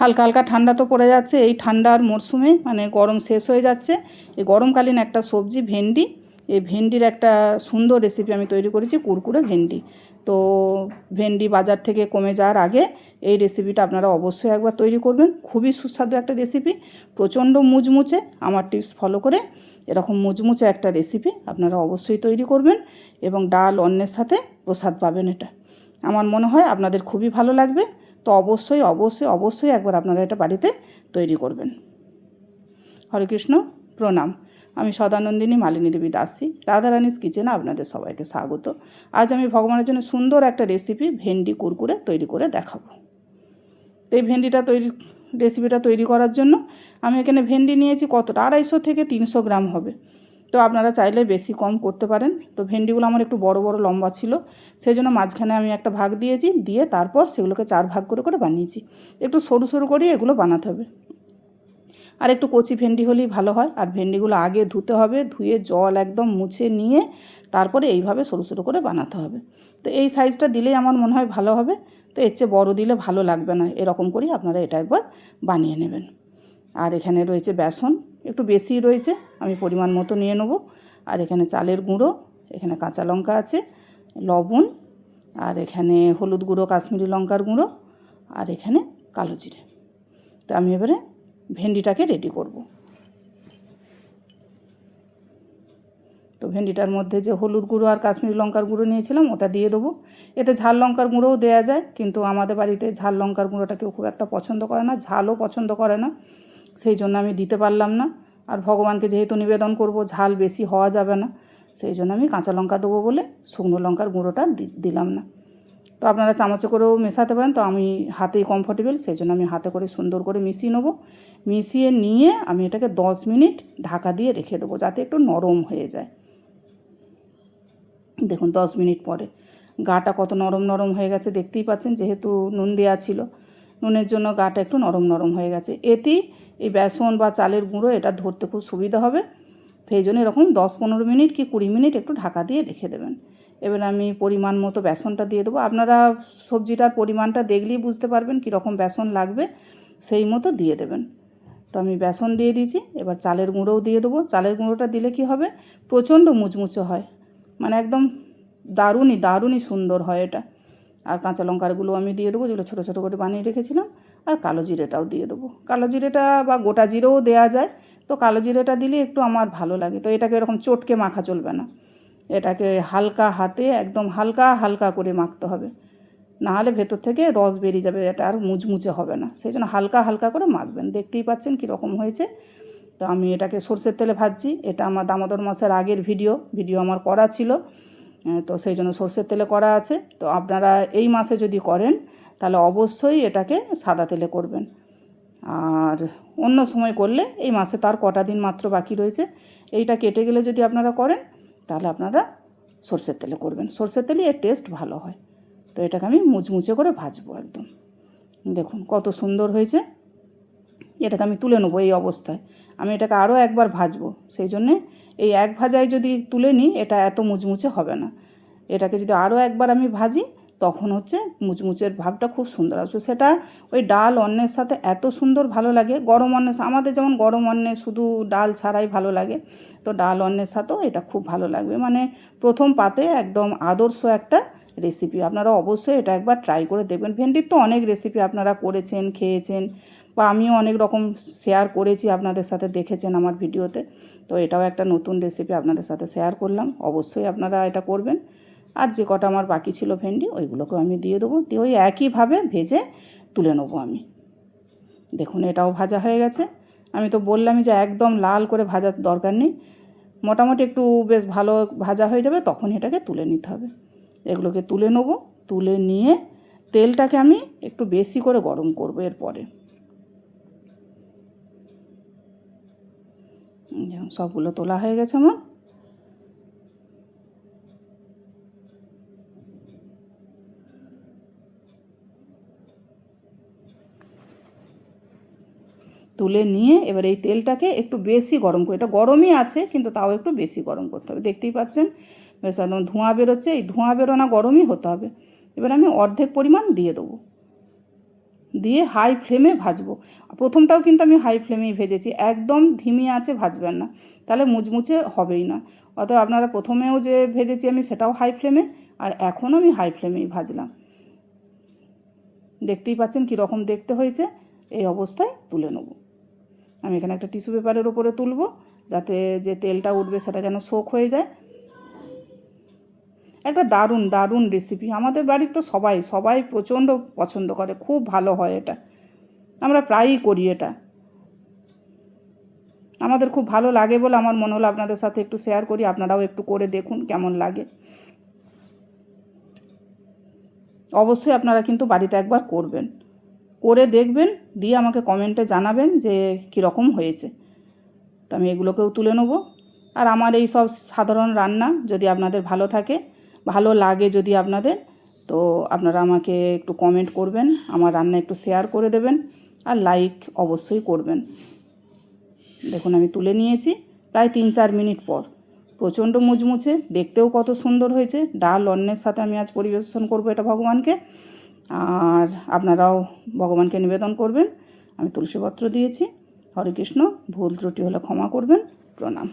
হালকা হালকা ঠান্ডা তো পড়ে যাচ্ছে, এই ঠান্ডার মরশুমে মানে গরম শেষ হয়ে যাচ্ছে। এই গরমকালীন একটা সবজি ভেন্ডি, এই ভেন্ডির একটা সুন্দর রেসিপি আমি তৈরি করেছি, কুরকুরে ভেন্ডি। তো ভেন্ডি বাজার থেকে কমে যাওয়ার আগে এই রেসিপিটা আপনারা অবশ্যই একবার তৈরি করবেন। খুবই সুস্বাদু একটা রেসিপি প্রচণ্ড মুচমুচে, আমার টিপস ফলো করে এরকম মুচমুচে একটা রেসিপি আপনারা অবশ্যই তৈরি করবেন এবং ডাল অন্যের সাথে প্রসাদ পাবেন এটা। আমার মনে হয় আপনাদের খুবই ভালো লাগবে। তো অবশ্যই অবশ্যই অবশ্যই একবার আপনারা এটা বাড়িতে তৈরি করবেন। হরে কৃষ্ণ, প্রণাম। আমি সদানন্দিনী মালিনী দেবী দাসী, রাধারানীস কিচেনে আপনাদের সবাইকে স্বাগত। আজ আমি ভগবানের জন্য সুন্দর একটা রেসিপি ভেন্ডি কুরকুরে তৈরি করে দেখাবো। এই ভেন্ডিটা তৈরি রেসিপিটা তৈরি করার জন্য আমি এখানে ভেন্ডি নিয়েছি কতটা? আড়াইশো থেকে তিনশো গ্রাম হবে। তো আপনারা চাইলে বেশি কম করতে পারেন। তো ভেন্ডিগুলো আমার একটু বড় বড়, লম্বা ছিল। সেই জন্য মাঝখানে আমি একটা ভাগ দিয়েছি, দিয়ে তারপর সেগুলোকে চার ভাগ করে করে বানিয়েছি। একটু সরু সরু করে এগুলো বানাতে হবে। আর একটু কচি ভেন্ডি হলেই ভালো হয়। আর ভেন্ডিগুলো আগে ধুতে হবে, ধুয়ে জল একদম মুছে নিয়ে তারপরে এইভাবে সরু সরু করে বানাতে হবে। তো এই সাইজটা দিলেই আমার মনে হয় ভালো হবে। তো এর চেয়ে বড়ো দিলে ভালো লাগবে না। এরকম করেই আপনারা এটা একবার বানিয়ে নেবেন। আর এখানে রয়েছে বেসন, একটু বেশি রয়েছে, আমি পরিমাণ মতো নিয়ে নেব। আর এখানে চালের গুঁড়ো, এখানে কাঁচা লঙ্কা আছে, লবণ, আর এখানে হলুদ গুঁড়ো, কাশ্মীরি লঙ্কার গুঁড়ো, আর এখানে কালো জিরে। তো আমি এবারে ভেন্ডিটাকে রেডি করব। তো ভেন্ডিটার মধ্যে যে হলুদ গুঁড়ো আর কাশ্মীরি লঙ্কার গুঁড়ো নিয়েছিলাম, ওটা দিয়ে দেবো। এতে ঝাল লঙ্কার গুঁড়োও দেওয়া যায়, কিন্তু আমাদের বাড়িতে ঝাল লঙ্কার গুঁড়োটা কেউ খুব একটা পছন্দ করে না, ঝালও পছন্দ করে না। সেই জন্য আমি দিতে পারলাম না। আর ভগবানকে যেহেতু নিবেদন করব, ঝাল বেশি হওয়া যাবে না, সেই জন্য আমি কাঁচা লঙ্কা দেবো বলে শুকনো লঙ্কার গুঁড়োটা দিলাম না। তো আপনারা চামচে করেও মেশাতে পারেন, তো আমি হাতেই কমফোর্টেবল সেই জন্য আমি হাতে করে সুন্দর করে মিশিয়ে নেব। মিশিয়ে নিয়ে আমি এটাকে দশ মিনিট ঢাকা দিয়ে রেখে দেবো, যাতে একটু নরম হয়ে যায়। দেখুন, দশ মিনিট পরে। গাটা কত নরম নরম হয়ে গেছে, দেখতেই পাচ্ছেন, যেহেতু নুন দেওয়া ছিল। নুনের জন্য গাটা একটু নরম নরম হয়ে গেছে। এতেই এই বেসন বা চালের গুঁড়ো এটা ধরতে খুব সুবিধা হবে। সেই জন্য এরকম দশ পনেরো মিনিট কি কুড়ি মিনিট একটু ঢাকা দিয়ে রেখে দেবেন। এবার আমি পরিমাণ মতো বেসনটা দিয়ে দেবো। আপনারা সবজিটার পরিমাণটা দেখলেই বুঝতে পারবেন কীরকম বেসন লাগবে। সেই মতো দিয়ে দেবেন। তো আমি বেসন দিয়ে দিয়েছি, এবার চালের গুঁড়োও দিয়ে দেবো। চালের গুঁড়োটা দিলে কি হবে? প্রচণ্ড মুচমুচে হয়। মানে একদম দারুণই দারুণই সুন্দর হয় এটা। আর কাঁচা লঙ্কারগুলো আমি দিয়ে দেবো, যেগুলো ছোটো ছোটো করে বানিয়ে রেখেছিলাম। আর কালো জিরেটাও দিয়ে দেবো। কালো জিরেটা বা গোটা জিরেও দেওয়া যায়। তো কালো জিরেটা দিলে একটু আমার ভালো লাগে। তো এটাকে এরকম চটকে মাখা চলবে না। এটাকে হালকা হাতে, একদম হালকা হালকা করে মাখতে হবে। নাহলে ভেতর থেকে রস বেরিয়ে যাবে, এটা আর মুচমুচে হবে না। সেই জন্য হালকা হালকা করে মাখবেন। দেখতেই পাচ্ছেন কীরকম হয়েছে। তো আমি এটাকে সর্ষের তেলে ভাজছি। এটা আমার দামোদর মাসের আগের ভিডিও। ভিডিও আমার করা ছিল। তো সেই জন্য সর্ষের তেলে করা আছে। তো আপনারা এই মাসে যদি করেন তাহলে অবশ্যই এটাকে সাদা তেলে করবেন। আর অন্য সময় করলে এই মাসে তার কটা দিন মাত্র বাকি রয়েছে, এইটা কেটে গেলে যদি আপনারা করেন, তাহলে আপনারা সর্ষের তেলে করবেন। সর্ষের তেলে এর টেস্ট ভালো হয়। তো এটাকে আমি মুচমুচে করে ভাজবো একদম। দেখুন কত সুন্দর হয়েছে। এটাকে আমি তুলে নেব এই অবস্থায়। আমি এটাকে আরও একবার ভাজবো। সেই জন্যে এই এক ভাজায় যদি তুলে নিই, এটা এত মুচমুচে হবে না। এটাকে যদি আরও একবার আমি ভাজি তখন হচ্ছে মুচমুচের ভাবটা খুব সুন্দর আসবে। সেটা ওই ডাল অন্নের সাথে এত সুন্দর ভালো লাগে, গরম অন্নের আমাদের যেমন গরম অন্নে শুধু ডাল ছাড়াই ভালো লাগে, তো ডাল অন্নের সাথেও এটা খুব ভালো লাগবে। মানে প্রথম পাতে একদম আদর্শ একটা রেসিপি আপনারা অবশ্যই এটা একবার ট্রাই করে দেখবেন। ভেন্ডির তো অনেক রেসিপি আপনারা করেছেন, খেয়েছেন, বা আমিও অনেক রকম শেয়ার করেছি আপনাদের সাথে, দেখেছেন আমার ভিডিওতে তো এটাও একটা নতুন রেসিপি আপনাদের সাথে শেয়ার করলাম। অবশ্যই আপনারা এটা করবেন। আর যে কটা আমার বাকি ছিল ভেন্ডি, ওইগুলোকেও আমি দিয়ে দেবো। দিয়ে ওই একইভাবে ভেজে তুলে নেব আমি। দেখুন, এটাও ভাজা হয়ে গেছে। আমি তো বললামই যে একদম লাল করে ভাজার দরকার নেই। মোটামুটি একটু বেশ ভালো ভাজা হয়ে যাবে, তখন এটাকে তুলে নিতে হবে। এগুলোকে তুলে নেব, তুলে নিয়ে তেলটাকে আমি একটু বেশি করে গরম করব এরপরে। সবগুলো তোলা হয়ে গেছে আমার। তুলে নিয়ে এবার এই তেলটাকে একটু বেশি গরম করে, এটা গরমই আছে কিন্তু তাও একটু বেশি গরম করতে হবে। দেখতেই পাচ্ছেন, বেশ একদম ধোঁয়া বেরোচ্ছে, এই ধোঁয়া বেরোনা গরমই হতে হবে। এবার আমি অর্ধেক পরিমাণ দিয়ে দেবো। দিয়ে হাই ফ্লেমে ভাজবো। প্রথমটাও কিন্তু আমি হাই ফ্লেমেই ভেজেছি, একদম ধিমি আছে ভাজবেন না, তাহলে মুচমুচে হবেই না। অতএব আপনারা প্রথমেও যে ভেজেছি আমি সেটাও হাই ফ্লেমে আর এখনও আমি হাই ফ্লেমেই ভাজলাম। দেখতেই পাচ্ছেন কীরকম দেখতে হয়েছে, এই অবস্থায় তুলে নেব। আমি এখানে একটা টিস্যু পেপারের ওপরে তুলব, যাতে যে তেলটা উঠবে সেটা যেন সোক হয়ে যায়। একটা দারুণ দারুণ রেসিপি আমাদের বাড়ির তো সবাই সবাই প্রচণ্ড পছন্দ করে, খুব ভালো হয় এটা। আমরা প্রায়ই করি এটা। আমাদের খুব ভালো লাগে বলে আমার মনে হলো আপনাদের সাথে একটু শেয়ার করি, আপনারাও একটু করে দেখুন কেমন লাগে। অবশ্যই আপনারা কিন্তু বাড়িতে একবার করবেন। করে দেখবেন, দিয়ে আমাকে কমেন্টে জানাবেন যে কীরকম হয়েছে। তো আমি এগুলোকেও তুলে নেব। আর আমার এই সব সাধারণ রান্না যদি আপনাদের ভালো থাকে, ভালো লাগে যদি আপনাদের, তো আপনারা আমাকে একটু কমেন্ট করবেন, আমার রান্না একটু শেয়ার করে দেবেন, আর লাইক অবশ্যই করবেন। দেখুন, আমি তুলে নিয়েছি প্রায় তিন চার মিনিট পর। প্রচণ্ড মুচমুচে, দেখতেও কত সুন্দর হয়েছে। ডাল অন্যের সাথে আমি আজ পরিবেশন করব এটা ভগবানকে। আর আপনারাও ভগবানকে নিবেদন করবেন। আমি তুলসীপত্র দিয়েছি। হরে কৃষ্ণ, ভুল ত্রুটি হলে ক্ষমা করবেন। প্রণাম।